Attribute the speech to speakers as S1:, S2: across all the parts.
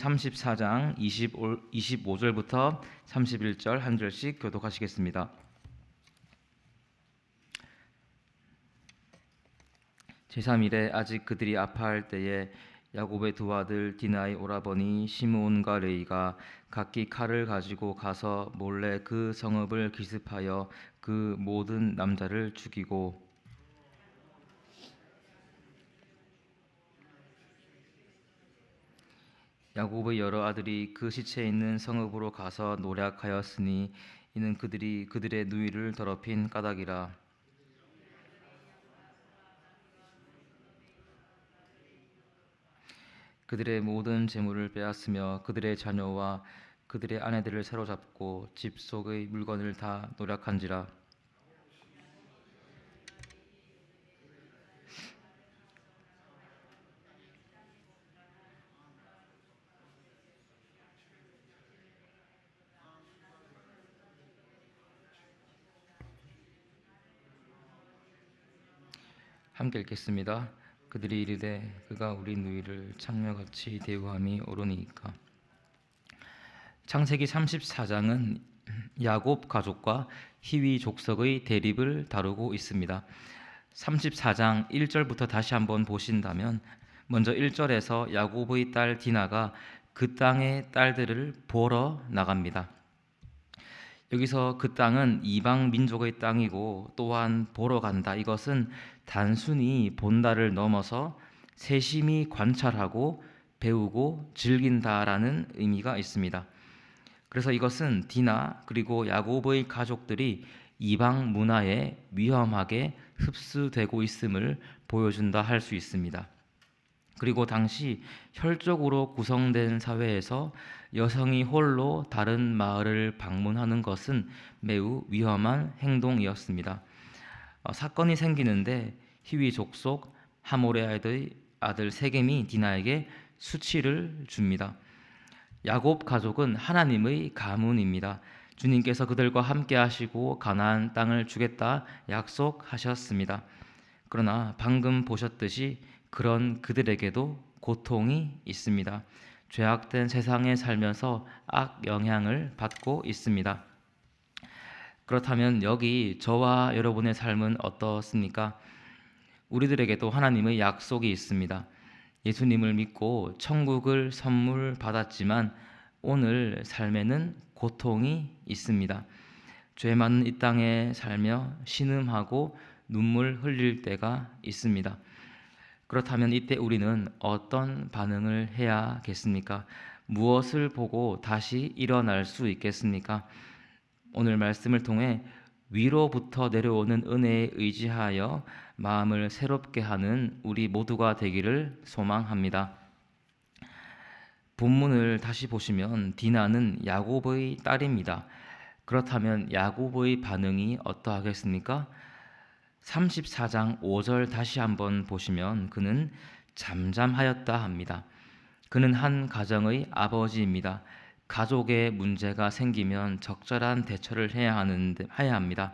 S1: 34장 25, 25절부터 31절 한 절씩 교독하시겠습니다. 제3일에 아직 그들이 아파할 때에 야곱의 두 아들 디나의 오라버니 시므온과 레이가 각기 칼을 가지고 가서 몰래 그 성읍을 기습하여 그 모든 남자를 죽이고 야곱의 여러 아들이 그 시체 있는 성읍으로 가서 노략하였으니 이는 그들이 그들의 누이를 더럽힌 까닭이라. 그들의 모든 재물을 빼앗으며 그들의 자녀와 그들의 아내들을 사로잡고 집 속의 물건을 다 노략한지라 함께 읽겠습니다. 그들이 이르되 그가 우리 누이를 창녀같이 대우함이 옳으니까 창세기 34장은 야곱 가족과 히위 족속의 대립을 다루고 있습니다. 34장 1절부터 다시 한번 보신다면 먼저 1절에서 야곱의 딸 디나가 그 땅의 딸들을 보러 나갑니다. 여기서 그 땅은 이방 민족의 땅이고 또한 보러 간다. 이것은 단순히 본다를 넘어서 세심히 관찰하고 배우고 즐긴다라는 의미가 있습니다. 그래서 이것은 디나 그리고 야곱의 가족들이 이방 문화에 위험하게 흡수되고 있음을 보여준다 할 수 있습니다. 그리고 당시 혈족으로 구성된 사회에서 여성이 홀로 다른 마을을 방문하는 것은 매우 위험한 행동이었습니다. 어, 사건이 생기는데 히위 족속 하모레 아들 아들 세겜이 디나에게 수치를 줍니다. 야곱 가족은 하나님의 가문입니다. 주님께서 그들과 함께 하시고 가나안 땅을 주겠다 약속하셨습니다. 그러나 방금 보셨듯이 그런 그들에게도 고통이 있습니다. 죄악된 세상에 살면서 악 영향을 받고 있습니다. 그렇다면 여기 저와 여러분의 삶은 어떻습니까? 우리들에게도 하나님의 약속이 있습니다. 예수님을 믿고 천국을 선물 받았지만 오늘 삶에는 고통이 있습니다. 죄 많은 이 땅에 살며 신음하고 눈물 흘릴 때가 있습니다. 그렇다면 이때 우리는 어떤 반응을 해야겠습니까? 무엇을 보고 다시 일어날 수 있겠습니까? 오늘 말씀을 통해 위로부터 내려오는 은혜에 의지하여 마음을 새롭게 하는 우리 모두가 되기를 소망합니다. 본문을 다시 보시면 디나는 야곱의 딸입니다. 그렇다면 야곱의 반응이 어떠하겠습니까? 34장 5절 다시 한번 보시면 그는 잠잠하였다 합니다. 그는 한 가정의 아버지입니다. 가족의 문제가 생기면 적절한 대처를 해야 하는데 해야 합니다.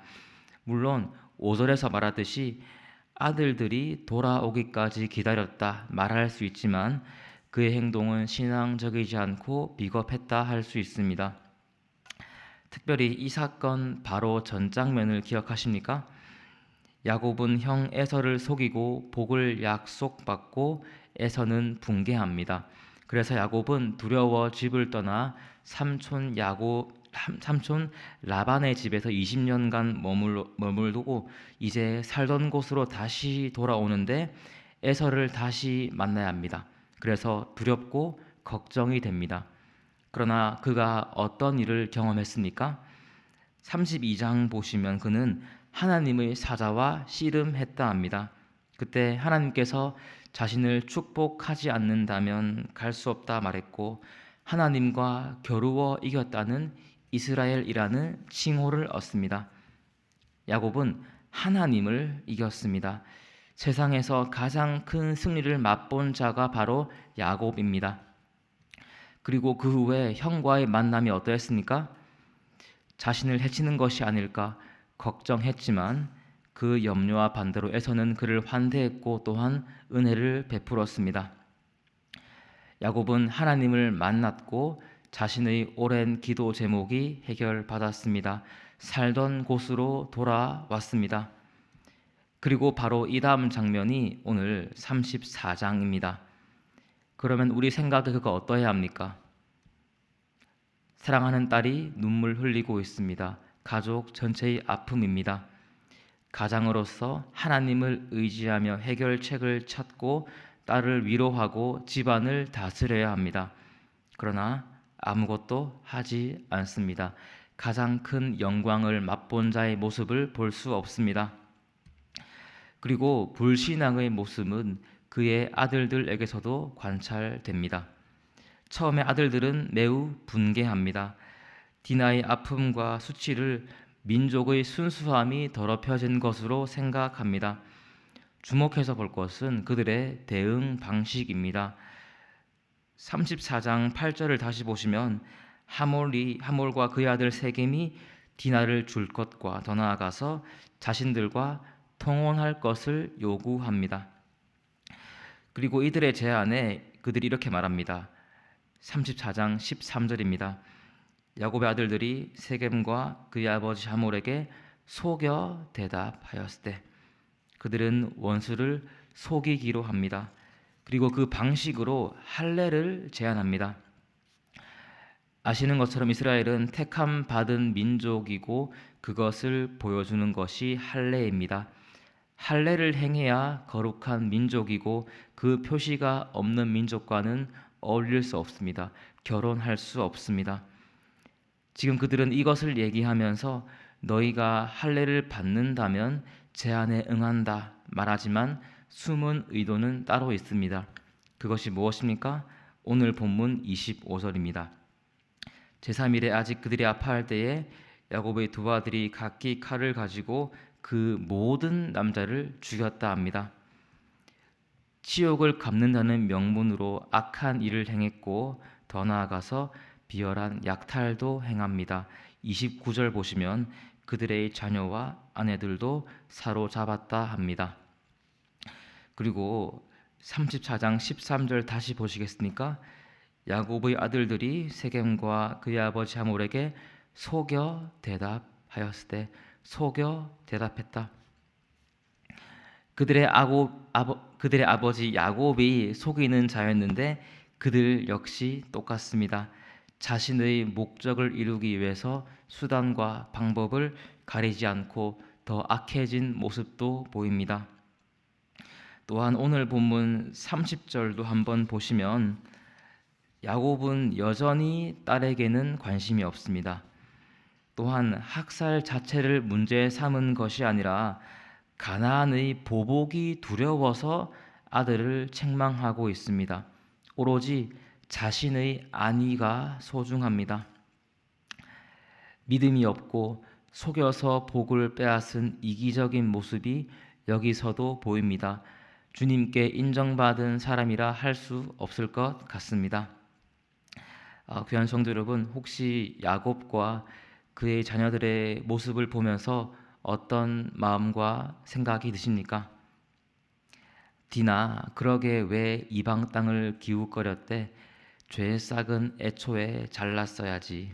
S1: 물론 5절에서 말하듯이 아들들이 돌아오기까지 기다렸다 말할 수 있지만 그의 행동은 신앙적이지 않고 비겁했다 할 수 있습니다. 특별히 이 사건 바로 전 장면을 기억하십니까? 야곱은 형 에서를 속이고 복을 약속받고 에서는 붕괴합니다. 그래서 야곱은 두려워 집을 떠나 삼촌 야곱 삼촌 라반의 집에서 20년간 머물 머물고 이제 살던 곳으로 다시 돌아오는데 에서를 다시 만나야 합니다. 그래서 두렵고 걱정이 됩니다. 그러나 그가 어떤 일을 경험했습니까? 32장 보시면 그는 하나님의 사자와 씨름했다 합니다. 그때 하나님께서 자신을 축복하지 않는다면 갈 수 없다 말했고 하나님과 겨루어 이겼다는 이스라엘이라는 칭호를 얻습니다. 야곱은 하나님을 이겼습니다. 세상에서 가장 큰 승리를 맛본 자가 바로 야곱입니다. 그리고 그 후에 형과의 만남이 어떠했습니까? 자신을 해치는 것이 아닐까 걱정했지만 그 염려와 반대로 에서는 그를 환대했고 또한 은혜를 베풀었습니다. 야곱은 하나님을 만났고 자신의 오랜 기도 제목이 해결받았습니다. 살던 곳으로 돌아왔습니다. 그리고 바로 이 다음 장면이 오늘 34장입니다. 그러면 우리 생각에 그가 어떠해야 합니까? 사랑하는 딸이 눈물 흘리고 있습니다. 가족 전체의 아픔입니다. 가장으로서 하나님을 의지하며 해결책을 찾고 딸을 위로하고 집안을 다스려야 합니다. 그러나 아무것도 하지 않습니다. 가장 큰 영광을 맛본 자의 모습을 볼 수 없습니다. 그리고 불신앙의 모습은 그의 아들들에게서도 관찰됩니다. 처음에 아들들은 매우 분개합니다. 디나의 아픔과 수치를 민족의 순수함이 더럽혀진 것으로 생각합니다. 주목해서 볼 것은 그들의 대응 방식입니다. 34장 8절을 다시 보시면 하몰이 하몰과 그의 아들 세겜이 디나를 줄 것과 더 나아가서 자신들과 통혼할 것을 요구합니다. 그리고 이들의 제안에 그들이 이렇게 말합니다. 34장 13절입니다. 야곱의 아들들이 세겜과 그의 아버지 하몰에게 속여 대답하였을 때 그들은 원수를 속이기로 합니다. 그리고 그 방식으로 할례를 제안합니다. 아시는 것처럼 이스라엘은 택함 받은 민족이고 그것을 보여주는 것이 할례입니다. 할례를 행해야 거룩한 민족이고 그 표시가 없는 민족과는 어울릴 수 없습니다. 결혼할 수 없습니다. 지금 그들은 이것을 얘기하면서 너희가 할례를 받는다면 제안에 응한다 말하지만 숨은 의도는 따로 있습니다. 그것이 무엇입니까? 오늘 본문 25절입니다. 제3일에 아직 그들이 아파할 때에 야곱의 두 아들이 각기 칼을 가지고 그 모든 남자를 죽였다 합니다. 치욕을 갚는다는 명분으로 악한 일을 행했고 더 나아가서 비열한 약탈도 행합니다. 29절 보시면 그들의 자녀와 아내들도 사로잡았다 합니다. 그리고 34장 13절 다시 보시겠습니까? 야곱의 아들들이 세겜과 그의 아버지 하몰에게 속여 대답하였을 때 속여 대답했다. 그들의 아고, 아버, 그들의 아버지 야곱이 속이는 자였는데 그들 역시 똑같습니다. 자신의 목적을 이루기 위해서 수단과 방법을 가리지 않고 더 악해진 모습도 보입니다. 또한 오늘 본문 30절도 한번 보시면 야곱은 여전히 딸에게는 관심이 없습니다. 또한 학살 자체를 문제 삼은 것이 아니라 가나안의 보복이 두려워서 아들을 책망하고 있습니다. 오로지 자신의 안위가 소중합니다. 믿음이 없고 속여서 복을 빼앗은 이기적인 모습이 여기서도 보입니다. 주님께 인정받은 사람이라 할 수 없을 것 같습니다. 아, 귀한 성도 여러분, 혹시 야곱과 그의 자녀들의 모습을 보면서 어떤 마음과 생각이 드십니까? 디나, 그러게 왜 이방 땅을 기웃거렸대? 죄의 싹은 애초에 잘랐어야지.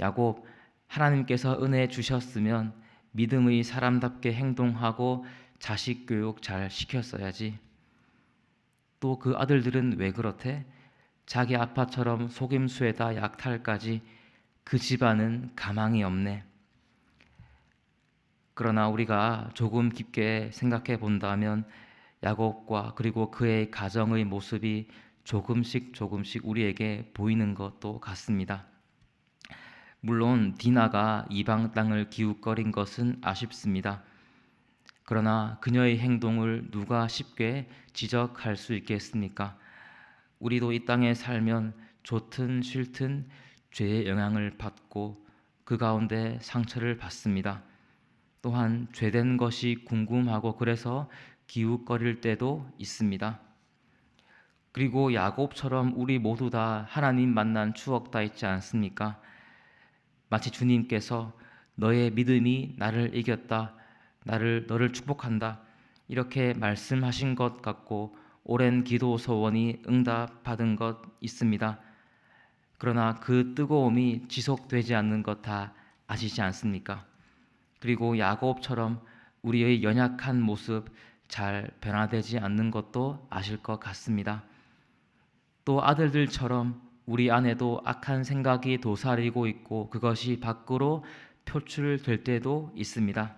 S1: 야곱, 하나님께서 은혜 주셨으면 믿음의 사람답게 행동하고 자식 교육 잘 시켰어야지. 또 그 아들들은 왜 그렇대? 자기 아빠처럼 속임수에다 약탈까지 그 집안은 가망이 없네. 그러나 우리가 조금 깊게 생각해 본다면 야곱과 그리고 그의 가정의 모습이 조금씩 조금씩 우리에게 보이는 것도 같습니다. 물론 디나가 이방 땅을 기웃거린 것은 아쉽습니다. 그러나 그녀의 행동을 누가 쉽게 지적할 수 있겠습니까? 우리도 이 땅에 살면 좋든 싫든 죄의 영향을 받고 그 가운데 상처를 받습니다. 또한 죄된 것이 궁금하고 그래서 기웃거릴 때도 있습니다. 그리고 야곱처럼 우리 모두 다 하나님 만난 추억 다 있지 않습니까? 마치 주님께서 너의 믿음이 나를 이겼다. 나를 너를 축복한다. 이렇게 말씀하신 것 같고 오랜 기도 소원이 응답받은 것 있습니다. 그러나 그 뜨거움이 지속되지 않는 것 다 아시지 않습니까? 그리고 야곱처럼 우리의 연약한 모습 잘 변화되지 않는 것도 아실 것 같습니다. 또 아들들처럼 우리 안에도 악한 생각이 도사리고 있고 그것이 밖으로 표출될 때도 있습니다.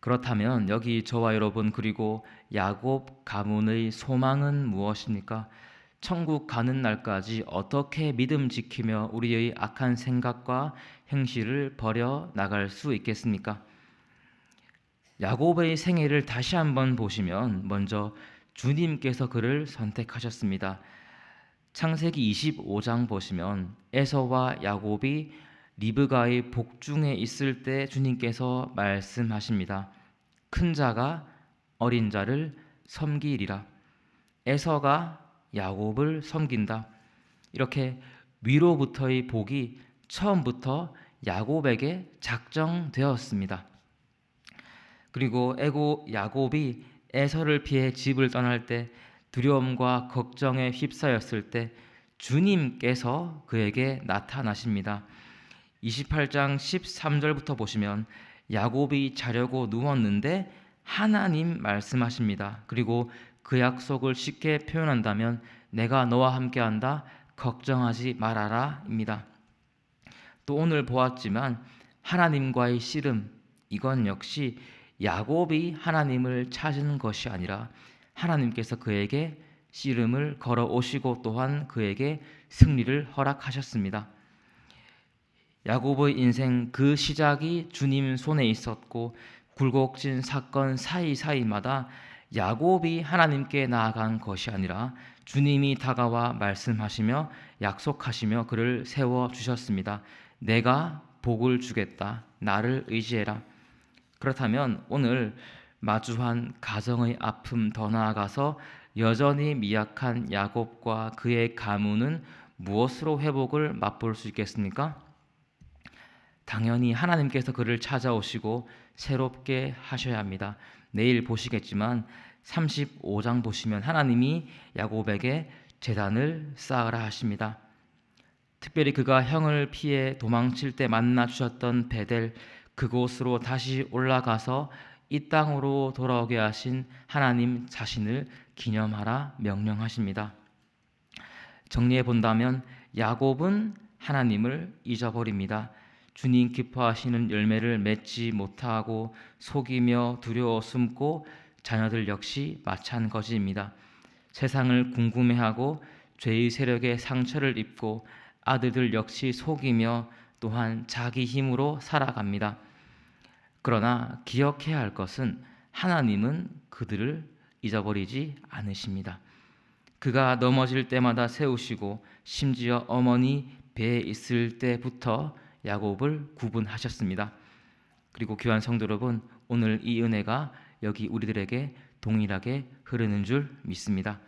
S1: 그렇다면 여기 저와 여러분 그리고 야곱 가문의 소망은 무엇입니까? 천국 가는 날까지 어떻게 믿음 지키며 우리의 악한 생각과 행실을 버려 나갈 수 있겠습니까? 야곱의 생애를 다시 한번 보시면 먼저 주님께서 그를 선택하셨습니다. 창세기 25장 보시면 에서와 야곱이 리브가의 복중에 있을 때 주님께서 말씀하십니다. 큰 자가 어린 자를 섬기리라. 에서가 야곱을 섬긴다. 이렇게 위로부터의 복이 처음부터 야곱에게 작정되었습니다. 그리고 에고 야곱이 에서를 피해 집을 떠날 때 두려움과 걱정에 휩싸였을 때 주님께서 그에게 나타나십니다. 28장 13절부터 보시면 야곱이 자려고 누웠는데 하나님 말씀하십니다. 그리고 그 약속을 쉽게 표현한다면 내가 너와 함께 한다. 걱정하지 말아라입니다. 또 오늘 보았지만 하나님과의 씨름 이건 역시 야곱이 하나님을 찾은 것이 아니라 하나님께서 그에게 씨름을 걸어 오시고 또한 그에게 승리를 허락하셨습니다. 야곱의 인생 그 시작이 주님 손에 있었고 굴곡진 사건 사이사이마다 야곱이 하나님께 나아간 것이 아니라 주님이 다가와 말씀하시며 약속하시며 그를 세워 주셨습니다. 내가 복을 주겠다. 나를 의지해라. 그렇다면 오늘 마주한 가정의 아픔 더 나아가서 여전히 미약한 야곱과 그의 가문은 무엇으로 회복을 맛볼 수 있겠습니까? 당연히 하나님께서 그를 찾아오시고 새롭게 하셔야 합니다. 내일 보시겠지만 35장 보시면 하나님이 야곱에게 재단을 쌓으라 하십니다. 특별히 그가 형을 피해 도망칠 때 만나 주셨던 베델 그곳으로 다시 올라가서 이 땅으로 돌아오게 하신 하나님 자신을 기념하라 명령하십니다. 정리해 본다면 야곱은 하나님을 잊어버립니다. 주님 기뻐하시는 열매를 맺지 못하고 속이며 두려워 숨고 자녀들 역시 마찬가지입니다. 세상을 궁금해하고 죄의 세력에 상처를 입고 아들들 역시 속이며 또한 자기 힘으로 살아갑니다. 그러나 기억해야 할 것은 하나님은 그들을 잊어버리지 않으십니다. 그가 넘어질 때마다 세우시고 심지어 어머니 배에 있을 때부터 야곱을 구분하셨습니다. 그리고 귀한 성도 여러분, 오늘 이 은혜가 여기 우리들에게 동일하게 흐르는 줄 믿습니다.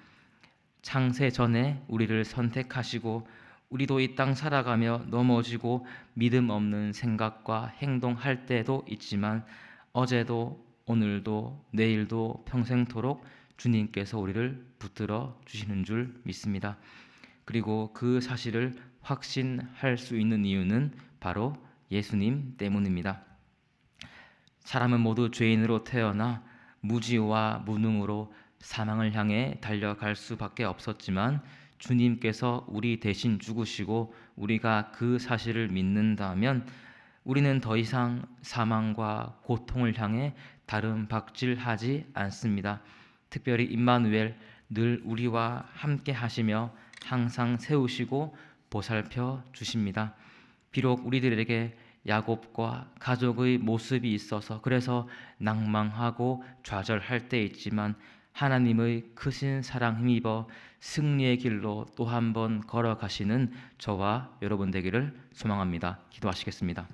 S1: 창세 전에 우리를 선택하시고 우리도 이 땅 살아가며 넘어지고 믿음 없는 생각과 행동할 때도 있지만 어제도 오늘도 내일도 평생토록 주님께서 우리를 붙들어 주시는 줄 믿습니다. 그리고 그 사실을 확신할 수 있는 이유는 바로 예수님 때문입니다. 사람은 모두 죄인으로 태어나 무지와 무능으로 사망을 향해 달려갈 수밖에 없었지만 주님께서 우리 대신 죽으시고 우리가 그 사실을 믿는다면 우리는 더 이상 사망과 고통을 향해 다른 박질하지 않습니다. 특별히 임마누엘 늘 우리와 함께 하시며 항상 세우시고 보살펴 주십니다. 비록 우리들에게 야곱과 가족의 모습이 있어서 그래서 낭망하고 좌절할 때 있지만 하나님의 크신 사랑 힘입어 승리의 길로 또 한 번 걸어가시는 저와 여러분 되기를 소망합니다. 기도하시겠습니다.